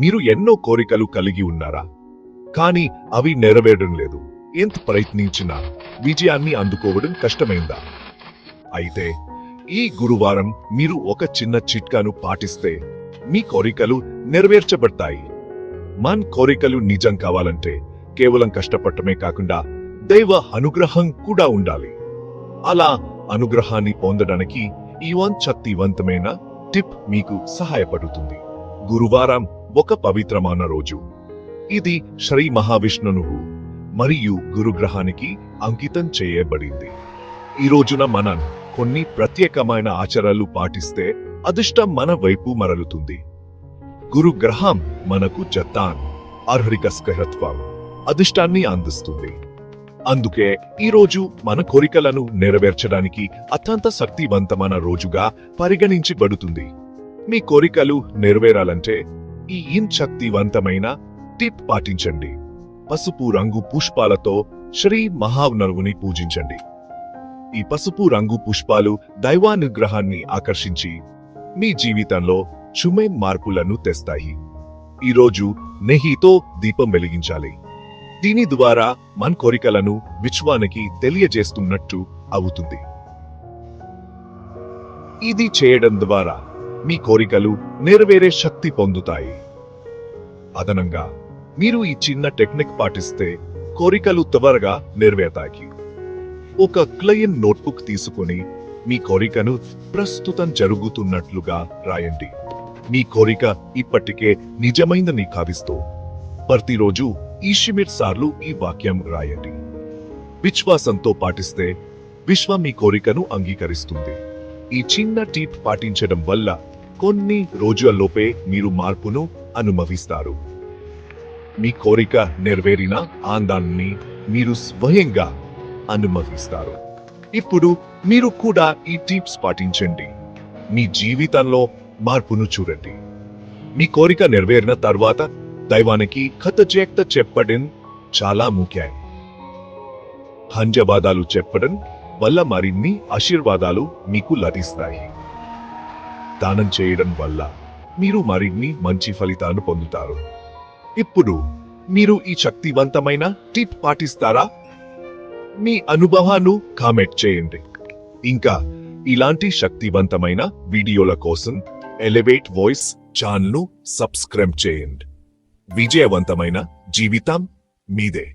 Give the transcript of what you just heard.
మీరు ఎన్నో కోరికలు కలిగి ఉన్నారా? కానీ అవి నెరవేరడం లేదు. ఎంత ప్రయత్నించినా విజయాన్ని అందుకోవడం కష్టమైందా? అయితే ఈ గురువారం మీరు ఒక చిన్న చిట్కాను పాటిస్తే మీ కోరికలు నెరవేర్చబడతాయి. మన్ కోరికలు నిజం కావాలంటే కేవలం కష్టపడటమే కాకుండా దైవ అనుగ్రహం కూడా ఉండాలి. అలా అనుగ్రహాన్ని పొందడానికి ఈ వన్ శక్తివంతమైన టిప్ మీకు సహాయపడుతుంది. గురువారం ఒక పవిత్రమైన రోజు. ఇది శ్రీ మహావిష్ణువు మరియు గురుగ్రహానికి అంకితం చేయబడింది. ఈ రోజున మనం కొన్ని ప్రత్యేకమైన ఆచారాలు పాటిస్తే అదృష్టం మన వైపు మరలుతుంది. గురుగ్రహం మనకు జతాన్ అర్హరిక స్కహత్వం అదృష్టాన్ని అందిస్తుంది. అందుకే ఈ రోజు మన కోరికలను నెరవేర్చడానికి అత్యంత శక్తివంతమైన రోజుగా పరిగణించబడుతుంది. మీ కోరికలు నెరవేరాలంటే ఈ ఇన్ శక్తివంతమైన టిప్ పాటించండి. పసుపు రంగు పుష్పాలతో శ్రీ మహావనరువుని పూజించండి. ఈ పసుపు రంగు పుష్పాలు దైవానుగ్రహాన్ని ఆకర్షించి మీ జీవితంలో చుమే మార్పులను తెస్తాయి. ఈరోజు నెహితో దీపం వెలిగించాలి. దీని ద్వారా మన కోరికలను విశ్వానికి తెలియజేస్తున్నట్టు అవుతుంది. ఇది చేయడం ద్వారా మీ కోరికలు నెరవేరే శక్తి పొందుతాయి. అదనంగా మీరు ఈ చిన్న టెక్నిక్ పాటిస్తే కోరికలు త్వరగా నెరవేరుతాయి. ఒక క్లయింట్ నోట్బుక్ తీసుకుని మీ కోరికను ప్రస్తుతం జరుగుతున్నట్లుగా రాయండి. మీ కోరిక ఇప్పటికే నిజమైందని భావిస్తూ ప్రతిరోజు ఈషిమిట్ సార్లు ఈ వాక్యం రాయండి. విశ్వాసంతో పాటిస్తే విశ్వ మీ కోరికను అంగీకరిస్తుంది. ఈ చిన్న టీప్ పాటించడం వల్ల కొన్ని రోజుల్లోపే మీరు మార్పును అనుభవిస్తారు. మీ కోరిక నెరవేరిన ఆనందాన్ని మీరు స్వయంగా అనుభవిస్తారు. ఇప్పుడు మీరు కూడా ఈ టిప్స్ పాటించండి. మీ జీవితంలో మార్పును చూడండి. మీ కోరిక నెరవేరిన తర్వాత దైవానికి కథచేక్త చెప్పడం చాలా ముఖ్యం. హంజవాదాలు చెప్పడం వల్ల మరిన్ని ఆశీర్వాదాలు మీకు లభిస్తాయి. దానం చేయడం వల్ల మీరు మరిన్ని మంచి ఫలితాలు పొందుతారు. ఇప్పుడు మీరు ఈ శక్తివంతమైన టిప్ పాటిస్తారా? మీ అనుభవాన్ని కామెంట్ చేయండి. ఇంకా ఇలాంటి శక్తివంతమైన వీడియోల కోసం ఎలివేట్ వాయిస్ ఛానల్ను సబ్స్క్రైబ్ చేయండి. విజయవంతమైన జీవితం మీదే.